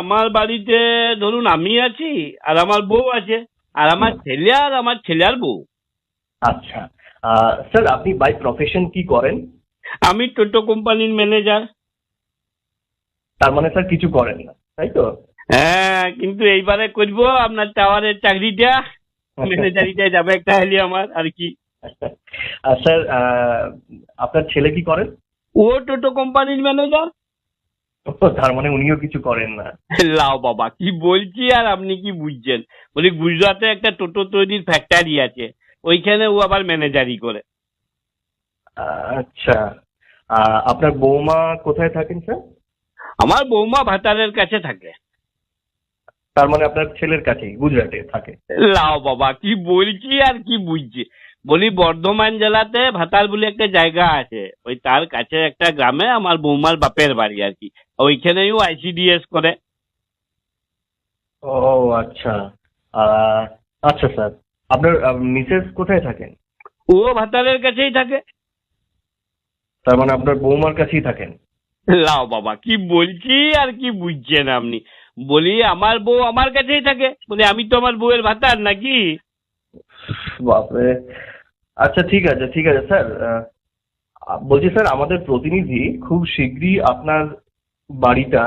আমার বাড়িতে ধরুন আমি আছি আর আমার বউ আছে আর আমার ছেলে আর আমার ছেলে আর বউ। আচ্ছা। স্যার আপনি বাই প্রফেশন কি করেন? আমি টোটো কোম্পানির ম্যানেজার। তার মানে স্যার কিছু করেন না তাই তো? হ্যাঁ কিন্তু এইবারে করব আপনার টাওয়ারের চাকরিটা ম্যানেজারিটা যাবে একটা হলে আমার আর কি। আর স্যার আপনার ছেলে কি করেন? ও টোটো কোম্পানির ম্যানেজার। তার মানে উনিও কিছু করেন না। লাও বাবা কি বলছি আর আপনি কি বুঝছেন? বলি গুজরাটে একটা টোটো তৈরির ফ্যাক্টরি আছে ওইখানে ও আবার ম্যানেজারি করে। আচ্ছা আপনার বৌমা কোথায় থাকেন স্যার? আমার বৌমা ভাতারের কাছে থাকে। তার মানে আপনার ছেলের কাছেই গুজরাটে থাকে। লাও বাবা কি বলছি আর কি বুঝছি? বলি বর্ধমান জেলাতে ভাতাল বলে একটা জায়গা আছে। ওই তার কাছে একটা গ্রামে আমার বৌমার বাপের বাড়ি আর কি। ওইখানেও আইসিডিএস করে। ও আচ্ছা। আচ্ছা স্যার। আপনার মিসেস কোথায় থাকেন? ও ভাতারের কাছেই থাকে। তার মানে আপনার বৌমার কাছেই থাকেন? লাও বাবা কি বলছি আর কি বুঝছেন আপনি? বলি আমার বউ আমার কাছেই থাকে। বলি আমি তো আমার বউয়ের ভাতার নাকি? বাপরে। আচ্ছা ঠিক আছে ঠিক আছে স্যার বলছি স্যার আমাদের প্রতিনিধি খুব শীঘ্রই আপনার বাড়িটা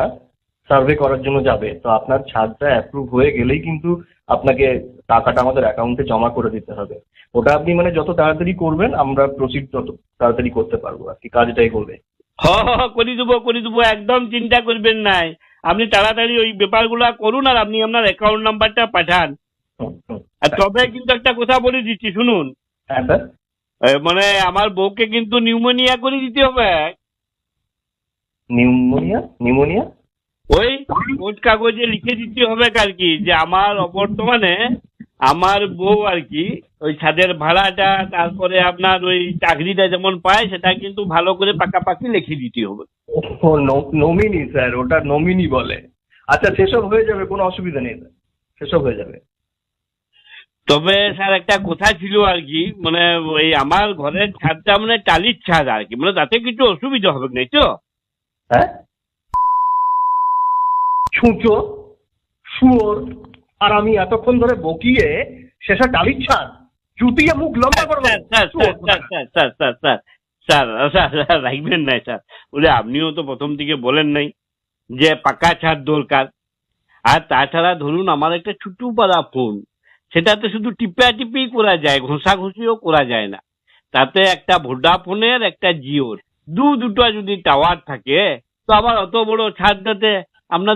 সার্ভে করার জন্য যাবে। তো আপনার ছাদটা অ্যাপ্রুভ হয়ে গেলেই কিন্তু আপনাকে টাকাটা আমাদের অ্যাকাউন্টে জমা করে দিতে হবে। ওটা আপনি মানে যত তাড়াতাড়ি করবেন আমরা প্রসিড তত তাড়াতাড়ি করতে পারব। আর কি কাজটাই করবে। হ হ, করে দেবো করে দেবো একদম চিন্তা করবেন নাই আপনি তাড়াতাড়ি ওই ব্যাপারগুলো করুন আর আপনি আপনার অ্যাকাউন্ট নাম্বারটা পাঠান। আর তবে কিন্তু একটা কথা বলে দিচ্ছি শুনুন। হ্যাঁ স্যার। মানে আমার বউকে কিন্তু নিউমোনিয়া করে দিতে হবে। নিউমোনিয়া? নিউমোনিয়া? ওই কোর্ট কাগজে লিখে দিতে হবে আর কি যে আমার বর্তমানে আমার বউ আর কি ওই ছাদের ভাড়াটা তারপরে আপনার ওই চাকরিটা যেমন পায় সেটা কিন্তু ভালো করে পাকাপাকি লিখে দিতে হবে। ও নমিনি স্যার ওটা নমিনি বলে। আচ্ছা সেসব হয়ে যাবে কোনো অসুবিধা নেই স্যার। সেসব হয়ে যাবে। তবে স্যার একটা কথা ছিল আর কি মানে ওই আমার ঘরের ছাদটা মানে টালির ছাদ আর কি মানে তাতে কিছু অসুবিধা হবে নাই তো? হ্যাঁ? ছুঁচো শুয়োর আর আমি এতক্ষণ ধরে বকিয়ে শেষে টালির ছাদ জুতিয়ে মুখ লম্বা করে sir sir sir sir sir sir sir sir sir sir রাখবেন না স্যার বলে আপনিও তো প্রথম থেকে বলেন নাই যে পাকা ছাদ দরকার। আর তাছাড়া ধরুন আমার একটা ছোট্ট পাড়া ফোন সেটাতে শুধু টিপা টিপি করা যায়, ঘষাঘষিও করা যায় না। তাতে একটা ভোডাফোনের, একটা জিওর। দু দুটো যদি টাওয়ার থাকে, তো আবার অত বড় ছাদটাতে আপনার